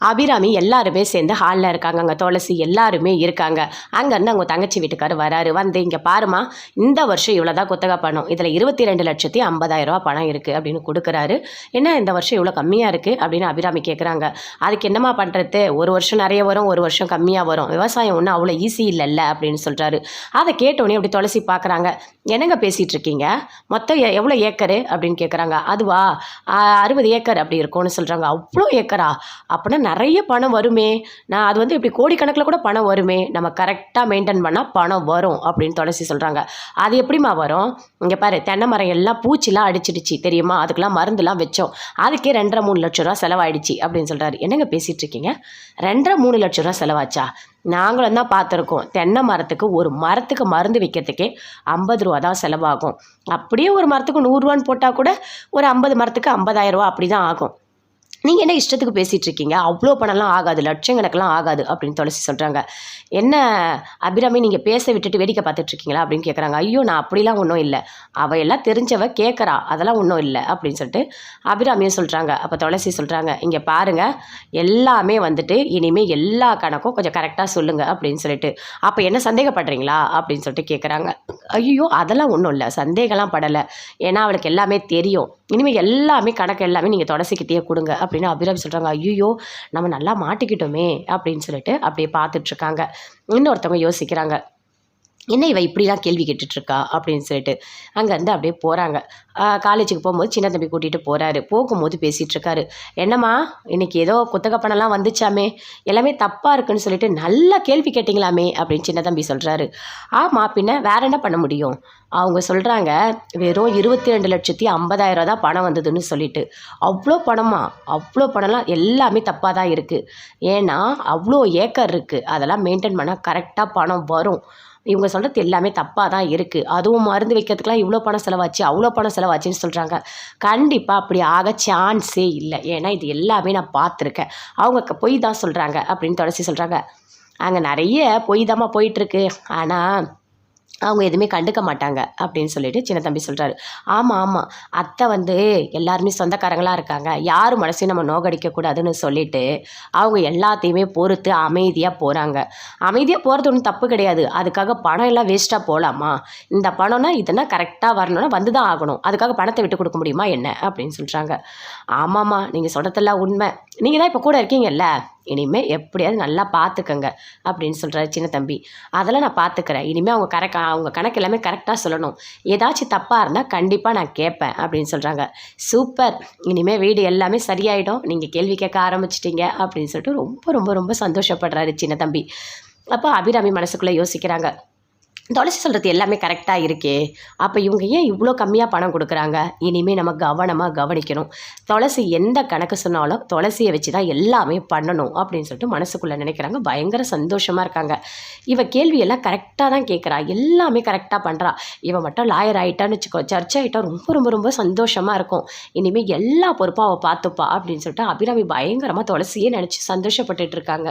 அபிராமி எல்லாருமே சேர்ந்து ஹாலில் இருக்காங்க. அங்கே துளசி எல்லாருமே இருக்காங்க. அங்கேருந்து அவங்க தங்கச்சி வீட்டுக்கார் வராரு. வந்து இங்கே பாருமா இந்த வருஷம் இவ்வளோ தான் குத்தகை பணம். இதில் இருபத்தி ரெண்டு லட்சத்தி ஐம்பதாயிரம் ரூபா பணம் இருக்குது அப்படின்னு கொடுக்குறாரு. என்ன இந்த வருஷம் இவ்வளோ கம்மியாக இருக்குது அப்படின்னு அபிராமி கேட்குறாங்க அதுக்கு என்னம்மா பண்ணுறது ஒரு வருஷம் நிறைய வரும் ஒரு வருஷம் கம்மியாக வரும். விவசாயம் ஒன்றும் அவ்வளோ ஈஸி இல்லைல்ல அப்படின்னு சொல்கிறாரு அதை கேட்டோடனே அப்படி துளசி பார்க்குறாங்க என்னங்க பேசிகிட்டு இருக்கீங்க? மொத்தம் எ- எவ்வளோ ஏக்கரு? அப்படின்னு கேட்குறாங்க அதுவா அறுபது ஏக்கர் அப்படி இருக்கும்னு சொல்கிறாங்க அவ்வளோ ஏக்கரா? அப்படின்னா நிறைய பணம் வருமே. நான் அது வந்து இப்படி கோடிக்கணக்கில் கூட பணம் வருமே. நம்ம கரெக்டாக மெயின்டைன் பண்ணால் பணம் வரும் அப்படின்னு துளசி சொல்கிறாங்க அது எப்படிம்மா வரும்? இங்கே பாரு தென்னை மரம் எல்லாம் பூச்சிலாம் அடிச்சிடுச்சு தெரியுமா? அதுக்கெல்லாம் மருந்துலாம் வச்சோம். அதுக்கே ரெண்டரை மூணு லட்ச ரூபா செலவாயிடுச்சு அப்படின்னு சொல்கிறாரு என்னங்க பேசிகிட்டு இருக்கீங்க? ரெண்டரை மூணு லட்ச ரூபா செலவாச்சா? நாங்களும் தான் பார்த்துருக்கோம். தென்னை மரத்துக்கு ஒரு மரத்துக்கு மருந்து வைக்கிறதுக்கே ஐம்பது ரூபா தான் செலவாகும். அப்படியே ஒரு மரத்துக்கு நூறுரூவான்னு போட்டால் கூட ஒரு ஐம்பது மரத்துக்கு ஐம்பதாயிரம் ரூபா அப்படி தான் ஆகும். நீங்கள் என்ன இஷ்டத்துக்கு பேசிகிட்டு இருக்கீங்க அவ்வளோ பணம்லாம் ஆகாது லட்சங்கணக்கெல்லாம் ஆகாது அப்படின்னு துளசி சொல்கிறாங்க என்ன அபிராமி நீங்கள் பேச விட்டுட்டு வேடிக்கை பார்த்துட்டு இருக்கீங்களா அப்படின்னு கேட்குறாங்க ஐயோ நான் அப்படிலாம் ஒன்றும் இல்லை. அவள் எல்லாம் தெரிஞ்சவ கேட்குறா அதெல்லாம் ஒன்றும் இல்லை அப்படின்னு சொல்லிட்டு அபிராமியும் சொல்கிறாங்க அப்போ துளசி சொல்கிறாங்க இங்கே பாருங்கள் எல்லாமே வந்துட்டு இனிமேல் எல்லா கணக்கும் கொஞ்சம் கரெக்டாக சொல்லுங்கள் அப்படின்னு சொல்லிட்டு. அப்போ என்ன சந்தேகப்படுறீங்களா? அப்படின்னு சொல்லிட்டு கேட்குறாங்க ஐயோ அதெல்லாம் ஒன்றும் இல்லை. சந்தேகம்லாம் படலை. ஏன்னா அவளுக்கு எல்லாமே தெரியும். இனிமேல் எல்லாமே கணக்கு எல்லாமே நீங்கள் தொடச்சிக்கிட்டே கொடுங்க அப்படின்னு அபிராமி சொல்கிறாங்க ஐயோ நம்ம நல்லா மாட்டிக்கிட்டோமே அப்படின்னு சொல்லிட்டு அப்படியே பார்த்துட்ருக்காங்க இன்னொருத்தவங்க யோசிக்கிறாங்க. என்ன இவ இப்படிலாம் கேள்வி கேட்டுட்ருக்கா? அப்படின்னு சொல்லிட்டு அங்கேருந்து அப்படியே போகிறாங்க காலேஜுக்கு போகும்போது சின்ன தம்பி கூட்டிகிட்டு போகிறாரு போகும்போது பேசிகிட்ருக்காரு என்னம்மா இன்னைக்கு ஏதோ குத்தகை பணம்லாம் வந்துச்சாமே. எல்லாமே தப்பாக இருக்குன்னு சொல்லிட்டு நல்லா கேள்வி கேட்டிங்களாமே அப்படின்னு சின்ன தம்பி சொல்கிறாரு ஆமாம் பின்ன வேற என்ன பண்ண முடியும்? அவங்க சொல்கிறாங்க வெறும் இருபத்தி ரெண்டு லட்சத்தி ஐம்பதாயிரம் தான் பணம் வந்ததுன்னு சொல்லிட்டு. அவ்வளோ பணமா? அவ்வளோ பணம்லாம் எல்லாமே தப்பாக தான் இருக்குது ஏன்னா அவ்வளோ ஏக்கர் இருக்குது அதெல்லாம் மெயின்டைன் பண்ணால் கரெக்டாக பணம் வரும். இவங்க சொல்கிறது எல்லாமே தப்பாக தான் இருக்குது அதுவும் மருந்து வைக்கிறதுக்கெலாம் இவ்வளோ பணம் செலவாச்சு அவ்வளோ பணம் செலவாச்சுன்னு சொல்கிறாங்க கண்டிப்பாக அப்படி ஆக சான்ஸே இல்லை. ஏன்னா இது எல்லாமே நான் பார்த்துருக்கேன். அவங்க க- பொய் தான் சொல்கிறாங்க அப்படின்னு தொடர்ச்சி சொல்கிறாங்க அங்கே நிறைய பொய் தாம்மா போயிட்டுருக்கு ஆனால் அவங்க எதுவுமே கண்டுக்க மாட்டாங்க அப்படின்னு சொல்லிட்டு சின்ன தம்பி சொல்கிறாரு ஆமாம் ஆமாம் அத்தை வந்து எல்லாருமே சொந்தக்காரங்களாக இருக்காங்க. யார் மனசையும் நம்ம நோகடிக்கக்கூடாதுன்னு சொல்லிட்டு அவங்க எல்லாத்தையுமே பொறுத்து அமைதியாக போகிறாங்க அமைதியாக போகிறது ஒன்றும் தப்பு கிடையாது. அதுக்காக பணம் எல்லாம் வேஸ்ட்டாக போகலாமா இந்த பணம்னா இதெல்லாம் கரெக்டாக வரணும்னா வந்து தான் ஆகணும். அதுக்காக பணத்தை விட்டு கொடுக்க முடியுமா என்ன? அப்படின்னு சொல்கிறாங்க ஆமாம்மா நீங்கள் சொல்கிறதெல்லாம் உண்மை. நீங்கள் தான் இப்போ கூட இருக்கீங்கல்ல? இனிமேல் எப்படியாவது நல்லா பார்த்துக்கங்க அப்படின்னு சொல்கிறாரு சின்ன தம்பி. அதெல்லாம் நான் பார்த்துக்கிறேன் இனிமேல் அவங்க கரெக்ட் அவங்க கணக்கு எல்லாமே கரெக்டாக சொல்லணும். ஏதாச்சும் தப்பாக இருந்தால் கண்டிப்பாக நான் கேட்பேன் அப்படின்னு சொல்கிறாங்க சூப்பர். இனிமேல் வீடு எல்லாமே சரியாயிடும். நீங்கள் கேள்வி கேட்க ஆரம்பிச்சிட்டீங்க அப்படின்னு சொல்லிட்டு ரொம்ப ரொம்ப ரொம்ப சந்தோஷப்படுறாரு சின்ன தம்பி. அப்போ அபிராமி மனசுக்குள்ளே யோசிக்கிறாங்க. துளசி சொல்கிறது எல்லாமே கரெக்டாக இருக்கே. அப்போ இவங்க ஏன் இவ்வளோ கம்மியாக பணம் கொடுக்குறாங்க? இனிமேல் நம்ம கவனமாக கவனிக்கணும். துளசி எந்த கணக்கு சொன்னாலும் துளசியை வச்சு தான் எல்லாமே பண்ணணும் அப்படின்னு சொல்லிட்டு மனசுக்குள்ளே நினைக்கிறாங்க. பயங்கர சந்தோஷமாக இருக்காங்க. இவ கேள்வியெல்லாம் கரெக்டாக தான் கேட்குறா எல்லாமே கரெக்டாக பண்ணுறா இவ மட்டும் லாயர் ஆகிட்டான்னு வச்சுக்கோ சர்ச் ஆகிட்டா ரொம்ப ரொம்ப ரொம்ப சந்தோஷமாக இருக்கும். இனிமேல் எல்லா பொறுப்பாக அவள் பார்த்துப்பா அப்படின்னு சொல்லிட்டு அபிராமி பயங்கரமாக துளசியே நினச்சி சந்தோஷப்பட்டுட்டு இருக்காங்க.